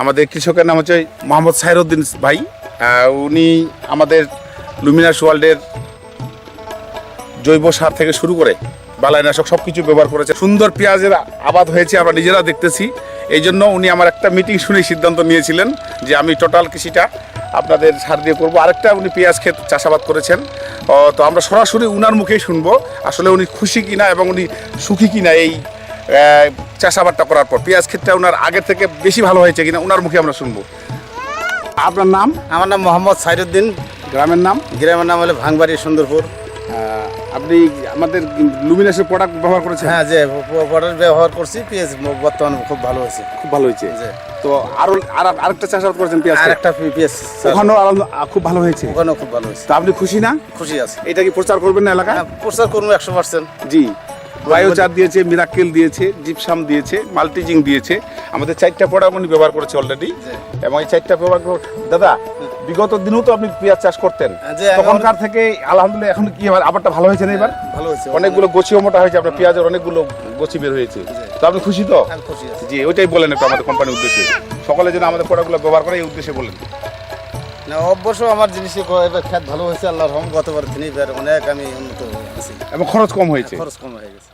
আমাদের কৃষকের নাম হচ্ছে মোহাম্মদ সাইরুদ্দিন ভাই। উনি আমাদের লুমিনাস ওয়ার্ল্ডের জৈব সার থেকে শুরু করে বালাইনাশক সব কিছু ব্যবহার করেছে। সুন্দর পেঁয়াজের আবাদ হয়েছে, আমরা নিজেরা দেখতেছি। এই জন্য উনি আমার একটা মিটিং শুনে সিদ্ধান্ত নিয়েছিলেন যে আমি টোটাল কৃষিটা আপনাদের সার দিয়ে করব। আরেকটা উনি পেঁয়াজ ক্ষেত চাষাবাদ করেছেন। তো আমরা সরাসরি উনার মুখেই শুনব, আসলে উনি খুশি কিনা এবং উনি সুখী কিনা এই চাষাবাদটা করার পর পেঁয়াজ ক্ষেতটা ওনার আগের থেকে বেশি ভালো হয়েছে কিনা ওনার মুখে আমরা শুনব। আপনার নাম? আমার নাম মোহাম্মদ সাইরুদ্দিন। গ্রামের নাম? গ্রামের নাম হলো ভাঙবাড়ি সুন্দরপুর। আপনি আমাদের লুমিনাসের প্রোডাক্ট ব্যবহার করেছেন? হ্যাঁ যে পটাশ ব্যবহার করছি পেঁয়াজ বর্তমানে খুব ভালো হয়েছে। খুব ভালো হয়েছে। তো আরও আর আরেকটা চাষাবাদ করেছেন পেঁয়াজ আর ক্ষেত। একটা পেঁয়াজ ওখানেও আরো- খুব ভালো হয়েছে? ওখানেও খুব ভালো হয়েছে। তো আপনি খুশি না? খুশি আছে। এটা কি প্রচার করবেন না এলাকা হ্যাঁ, প্রচার করব একশো পার্সেন্ট জি। বায়োচার দিয়েছে মিরাক্কেল দিয়েছে জিপসাম দিয়েছে মাল্টিজিং দিয়েছে। আমাদের চারটা প্রোডাক্ট উনি ব্যবহার করেছে অলরেডি এবং এই চারটা ব্যবহার করে দাদা বিগত দিনেও তো আপনি পেঁয়াজ চাষ করতেন। তখনকার থেকে আলহামদুলিল্লাহ এখন কি আবার আবারটা ভালো হয়েছে না এবার? ভালো হয়েছে। অনেকগুলো গছিও মোটা হয়েছে আপনার পেঁয়াজের অনেকগুলো গছি বের হয়েছে। তো আপনি খুশি তো? জি ওইটাই বলেন একটু আমাদের কোম্পানির উদ্দেশ্যে। সকলে যেন আমাদের প্রোডাক্টগুলো ব্যবহার করে এই উদ্দেশ্যে বলেন। না অবশ্য আমার জিনিসে এবার খ্যাত ভালো হয়েছে আল্লাহর রহম গতবার এবার অনেক আমি উন্নত হয়েছি এবং খরচ কম হয়েছে। খরচ কম হয়ে গেছে।